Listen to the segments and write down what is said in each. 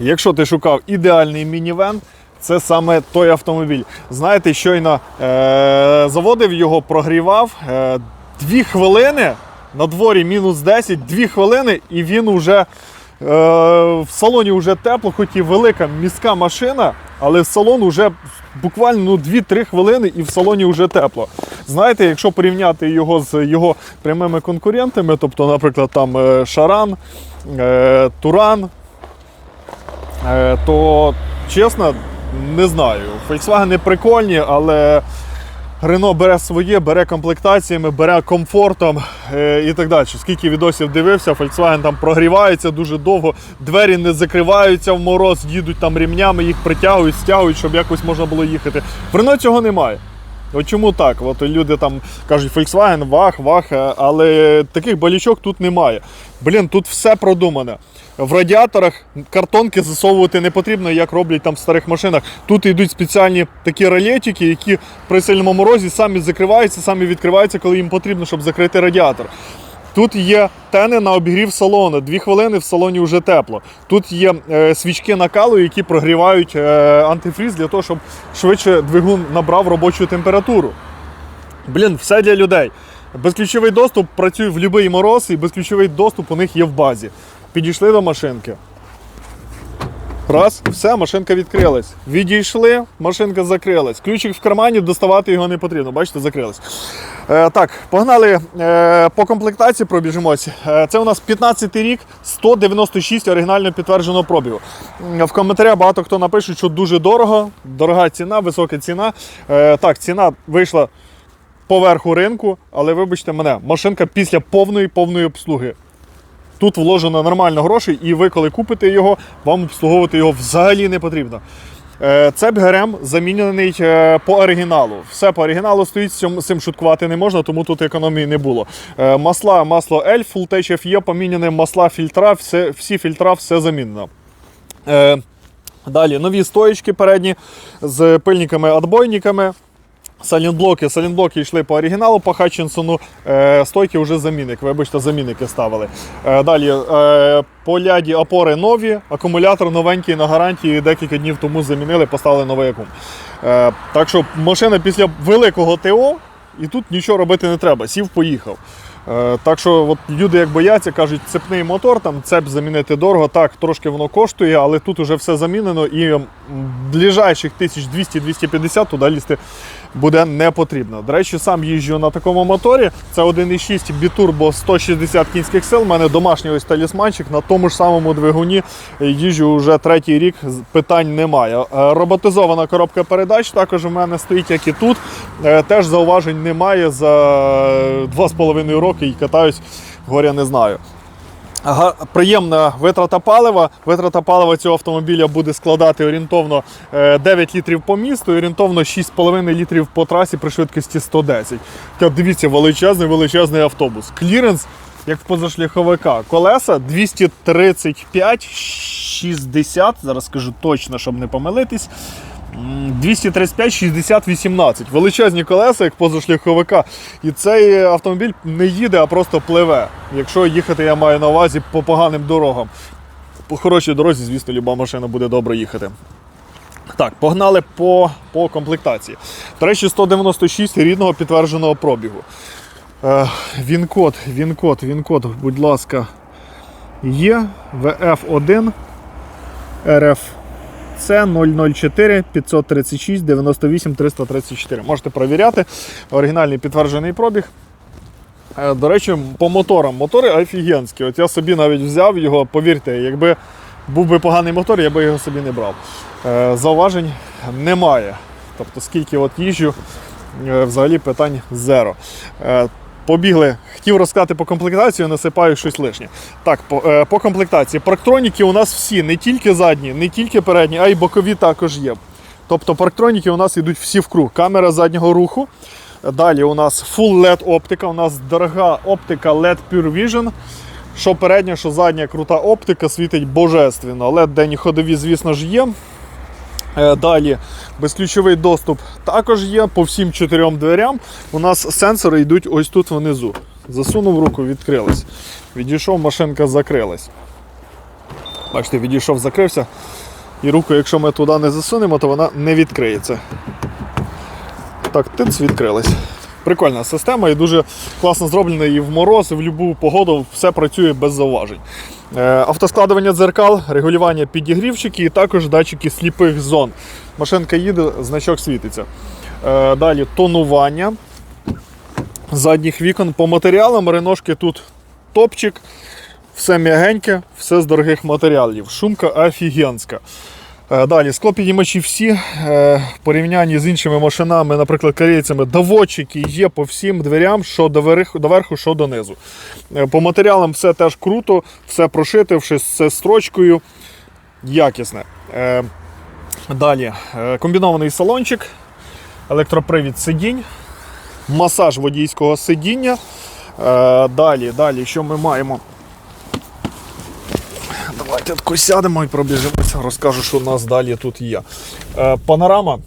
Якщо ти шукав ідеальний мінівен, це саме той автомобіль. Знаєте, щойно е- заводив його, прогрівав. Е- дві хвилини на дворі мінус 10, дві хвилини, і він уже е- в салоні вже тепло, хоч і велика міська машина, але в салон вже буквально ну, 2-3 хвилини і в салоні вже тепло. Знаєте, якщо порівняти його з його прямими конкурентами, тобто, наприклад, там е, Шаран, е, Туран, то чесно, не знаю. Volkswagen прикольні, але Renault бере своє, бере комплектаціями, бере комфортом е, і так далі. Скільки відосів дивився, Volkswagen там прогрівається дуже довго, двері не закриваються в мороз, їдуть там рівнями, їх притягують, стягують, щоб якось можна було їхати. В Renault цього немає. От чому так? От люди там кажуть, Volkswagen, вах, вах, е, але таких балічок тут немає. Блін, тут все продумане. В радіаторах картонки засовувати не потрібно, як роблять там в старих машинах. Тут йдуть спеціальні такі ролетики, які при сильному морозі самі закриваються, самі відкриваються, коли їм потрібно, щоб закрити радіатор. Тут є тени на обігрів салону. Дві хвилини в салоні вже тепло. Тут є е, свічки накалу, які прогрівають е, антифріз для того, щоб швидше двигун набрав робочу температуру. Блін, все для людей. Безключовий доступ працює в будь-який мороз, і безключовий доступ у них є в базі. Підійшли до машинки. Раз, все, машинка відкрилась. Відійшли, машинка закрилась. Ключик в кармані, доставати його не потрібно. Бачите, закрилась. Е, так, погнали е, по комплектації пробіжимось. Е, це у нас 15 рік, 196 оригінально підтвердженого пробігу. В коментарях багато хто напише, що дуже дорого, дорога ціна, висока ціна. Е, так, ціна вийшла поверху ринку, але вибачте мене, машинка після повної повної обслуги. Тут вложено нормально грошей, і ви, коли купите його, вам обслуговувати його взагалі не потрібно. Е, Цеп ГРМ замінений е, по оригіналу. Все по оригіналу стоїть, з цим- шуткувати не можна, тому тут економії не було. Е, Масла, масло L, Full Tech FE, поміняні масла фільтра, все, всі фільтра, все замінено. Далі нові стоїчки передні з пильниками-отбойниками. Салінблоки, салінблоки йшли по оригіналу, по Хатчинсону. Е, стойки вже замінник, вибачте, замінники ставили. Е, далі е, по ляді опори нові, акумулятор новенький на гарантії. Декілька днів тому замінили, поставили новий акум. Е, так що машина після великого ТО, і тут нічого робити не треба. Сів, поїхав. Е, Так що от люди як бояться, кажуть, цепний мотор, там цеп замінити дорого. Так, трошки воно коштує, але тут вже все замінено і ближайших 1200-250 туди лізти буде не потрібно. До речі, сам їжджу на такому моторі. Це 1,6 бітурбо 160 кінських сил. У мене домашній ось талісманчик на тому ж самому двигуні. Їжджу вже третій рік, питань немає. Е, Роботизована коробка передач також у мене стоїть, як і тут. Е, Теж зауважень немає за 2,5 роки і катаюсь, горя не знаю. Приємна витрата палива. Витрата палива цього автомобіля буде складати орієнтовно е, 9 літрів по місту, і орієнтовно 6,5 літрів по трасі при швидкості 110. Та дивіться, величезний величезний автобус. Кліренс, як в позашляховика. Колеса 235 60. Зараз скажу точно, щоб не помилитись. М, 235 60 18. Величезні колеса, як позашляховика. І цей автомобіль не їде, а просто пливе. Якщо їхати, я маю на увазі по поганим дорогам. По хорошій дорозі, звісно, люба машина буде добре їхати. Так, погнали по, по комплектації. До речі, 196 рідного підтвердженого пробігу. Е, він-код, він-код, він-код, будь ласка, є ВФ1 РФ. Це 004 536 98 334. Можете перевіряти. Оригінальний підтверджений пробіг. Е, До речі, по моторам. Мотори офігенські. От я собі навіть взяв його, повірте, якби був би поганий мотор, я би його собі не брав. Е, Зауважень немає. Тобто, скільки от їжджу, е, взагалі питань зеро. Побігли, хотів розказати по комплектації, насипаю щось лишнє. Так, по, е, по комплектації. Парктроніки у нас всі, не тільки задні, не тільки передні, а й бокові також є. Тобто парктроніки у нас йдуть всі в круг. Камера заднього руху. Далі у нас Full LED оптика, у нас дорога оптика LED Pure Vision. Що передня, що задня крута оптика, світить божественно. LED денні ходові, звісно ж, є. Е, Далі безключовий доступ також є по всім чотирьом дверям. У нас сенсори йдуть ось тут внизу. Засунув руку, відкрилась. Відійшов, машинка закрилась. Бачите, відійшов, закрився. І руку, якщо ми туди не засунемо, то вона не відкриється. Так, тинц відкрилась. Прикольна система і дуже класно зроблена і в мороз, і в будь-яку погоду все працює без зауважень. Е, Автоскладування дзеркал, регулювання підігрівчиків і також датчики сліпих зон. Машинка їде, значок світиться. Е, Далі тонування задніх вікон. По матеріалам реношки тут топчик, все м'ягеньке, все з дорогих матеріалів. Шумка офігенська. Е, Далі склопідіймачі всі е, в порівнянні з іншими машинами, наприклад, корейцями, доводчики є по всім дверям, що до верху, до верху, що донизу. Е, По матеріалам все теж круто, все прошите, все строчкою. Якісне. Далі комбінований салончик, електропривід сидінь, масаж водійського сидіння. Далі, далі, що ми маємо? Давайте тако сядемо і пробіжимося, розкажу, що у нас далі тут є. Е, панорама.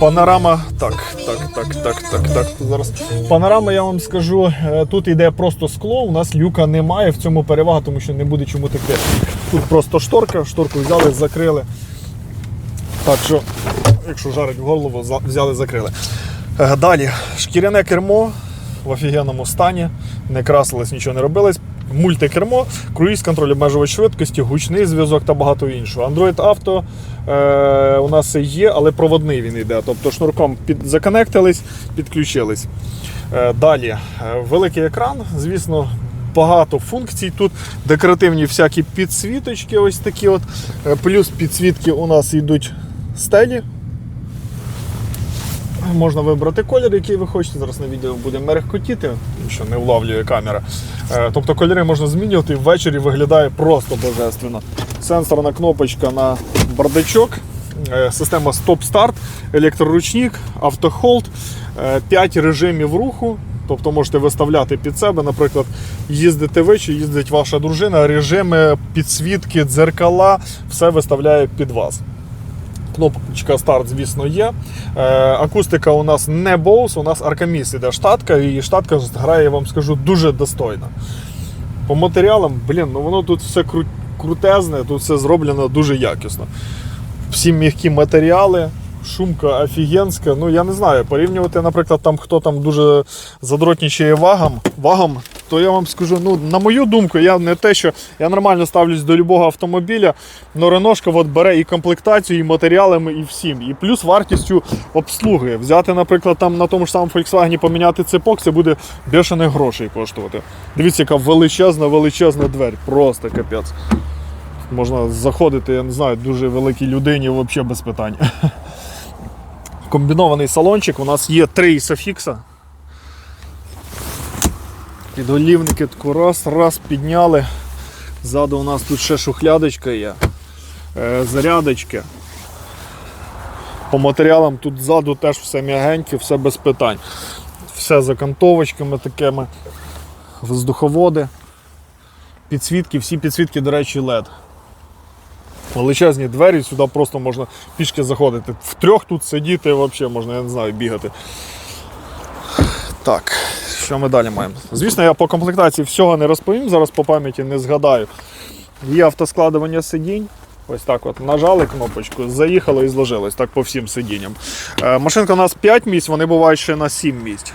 Панорама. Так, так, так, так, так, так. Зараз. Панорама, я вам скажу, е, тут йде просто скло, у нас люка немає, в цьому перевага, тому що не буде чому текти. Тут просто шторка, шторку взяли, закрили. Так що, якщо жарить голову, взяли, закрили. Е, Далі, шкіряне кермо в офігенному стані, не красилось, нічого не робилось. Мультикермо, круїз контроль обмежувач швидкості, гучний зв'язок та багато іншого. Android Auto е, у нас є, але проводний він йде. Тобто шнурком під, законектились, підключились. Е, далі, е, великий екран, звісно, багато функцій тут. Декоративні всякі підсвіточки, ось такі от. Е, Плюс підсвітки у нас йдуть стелі. Можна вибрати колір, який ви хочете. Зараз на відео буде мерехкотіти, що не влавлює камера. Е, Тобто кольори можна змінювати, і ввечері виглядає просто божественно. Сенсорна кнопочка на бардачок, е, система стоп-старт, електроручник, автохолд, 5 режимів руху. Тобто можете виставляти під себе, наприклад, їздите ви чи їздить ваша дружина, режими, підсвітки, дзеркала, все виставляє під вас. Кнопочка старт, звісно, є. Е, акустика у нас не Bose, у нас Аркаміс іде штатка, і штатка грає, я вам скажу, дуже достойно. По матеріалам, блін, ну воно тут все крутезне, тут все зроблено дуже якісно. Всі м'які матеріали, шумка офігенська. Ну я не знаю, порівнювати, наприклад, там хто там дуже задротнічає вагом, вагом, то я вам скажу, ну, на мою думку, я не те, що я нормально ставлюсь до любого автомобіля, але Реношка от бере і комплектацію, і матеріалами, і всім. І плюс вартістю обслуги. Взяти, наприклад, там на тому ж самому Volkswagen поміняти цепок, це буде бешених грошей коштувати. Дивіться, яка величезна, величезна двері. Просто капець. Можна заходити, я не знаю, дуже великій людині взагалі без питань. Комбінований салончик. У нас є три ісофікса. Підголівники таку раз, раз підняли. Ззаду у нас тут ще шухлядочка є. Е, зарядочки. По матеріалам тут ззаду теж все м'ягеньке, все без питань. Все з окантовочками такими, воздуховоди, підсвітки, всі підсвітки, до речі, LED. Величезні двері, сюди просто можна пішки заходити. В трьох тут сидіти взагалі можна, я не знаю, бігати. Так, що ми далі маємо? Звісно, я по комплектації всього не розповім, зараз по пам'яті не згадаю. Є автоскладування сидінь. Ось так от нажали кнопочку, заїхало і зложилось так по всім сидінням. Е, машинка у нас 5 місць, вони бувають ще на 7 місць.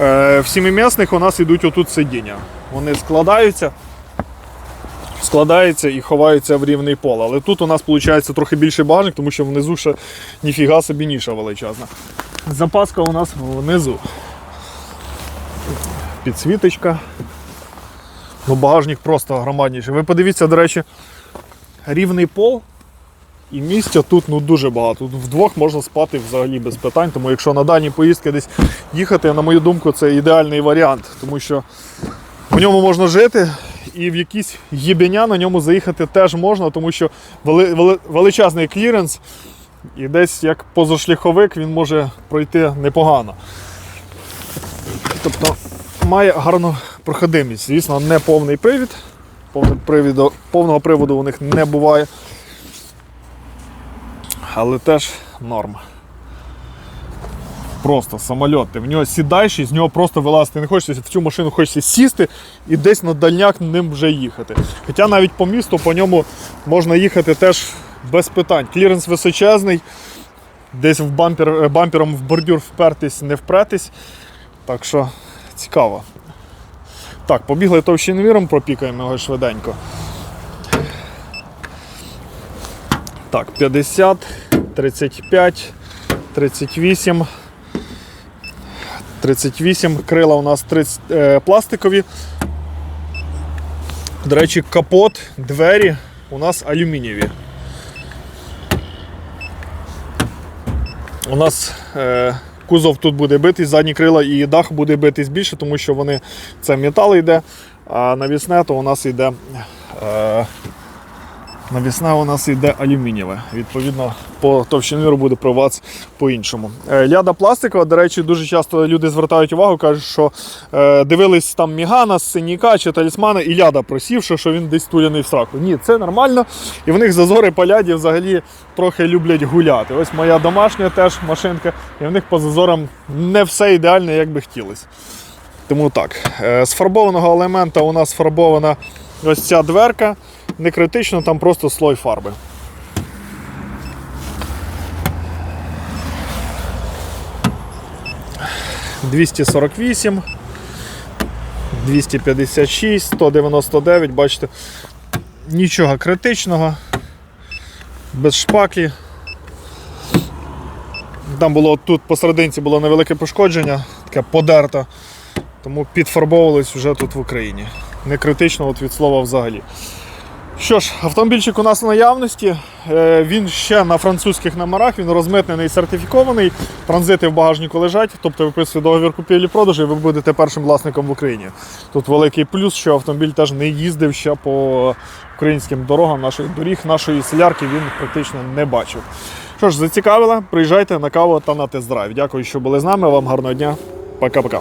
Е, в сімимісних у нас йдуть отут сидіння. Вони складаються, складаються і ховаються в рівний пол. Але тут у нас виходить трохи більший багажник, тому що внизу ще ніфіга собі ніша величезна. Запаска у нас внизу. Підсвіточка. Ну, багажник просто громадніший. Ви подивіться, до речі, рівний пол. І місця тут ну, дуже багато. Тут вдвох можна спати взагалі без питань. Тому якщо на дальні поїздки десь їхати, на мою думку, це ідеальний варіант. Тому що в ньому можна жити і в якісь єбеня на ньому заїхати теж можна, тому що вели, вели, величезний кліренс. І десь як позашляховик він може пройти непогано. Тобто має гарну проходимість. Звісно, не повний привід. Повний привіду, повного приводу у них не буває. Але теж норм. Просто самоліт. Ти в нього сідаєш і з нього просто вилазити. Не хочеться в цю машину хочеться сісти і десь на дальняк ним вже їхати. Хоча навіть по місту по ньому можна їхати теж без питань. Кліренс височезний, десь в бампер, е, бампером в бордюр впертись, не впретись. Так що цікаво. Так, побігли товщиноміром, пропікаємо його швиденько. Так, 50, 35, 38. 38. Крила у нас 30, е, пластикові. До речі, капот, двері у нас алюмінієві. У нас е, кузов тут буде битий, задні крила і дах буде битись більше, тому що вони це метал йде, а навісне то у нас йде. Е, Навісна у нас йде алюмінієве. Відповідно, по товщиніру буде провац по-іншому. Е, Ляда пластикова, до речі, дуже часто люди звертають увагу, кажуть, що е, дивились там Мігана, Синіка чи талісмана, і ляда просівши, що він десь туляний в сраку. Ні, це нормально. І в них зазори по ляді взагалі трохи люблять гуляти. Ось моя домашня теж машинка, і в них по зазорам не все ідеально, як би хотілося. Тому так, е, з фарбованого елемента у нас фарбована ось ця дверка. Не критично, там просто слой фарби. Двісті сорок вісім, 256, 199, бачите, нічого критичного, без шпаклі. Там було тут посерединці було невелике пошкодження, таке подерто, тому підфарбовувались вже тут в Україні. Не критично от від слова взагалі. Що ж, автомобільчик у нас в наявності. Е, Він ще на французьких номерах, він розмитнений сертифікований. Транзити в багажнику лежать, тобто виписує договір купівлі-продажу, і ви будете першим власником в Україні. Тут великий плюс, що автомобіль теж не їздив ще по українським дорогам наших доріг, нашої селярки він практично не бачив. Що ж, зацікавило, приїжджайте на каву та на тест-драйв. Дякую, що були з нами. Вам гарного дня. Пока-пока.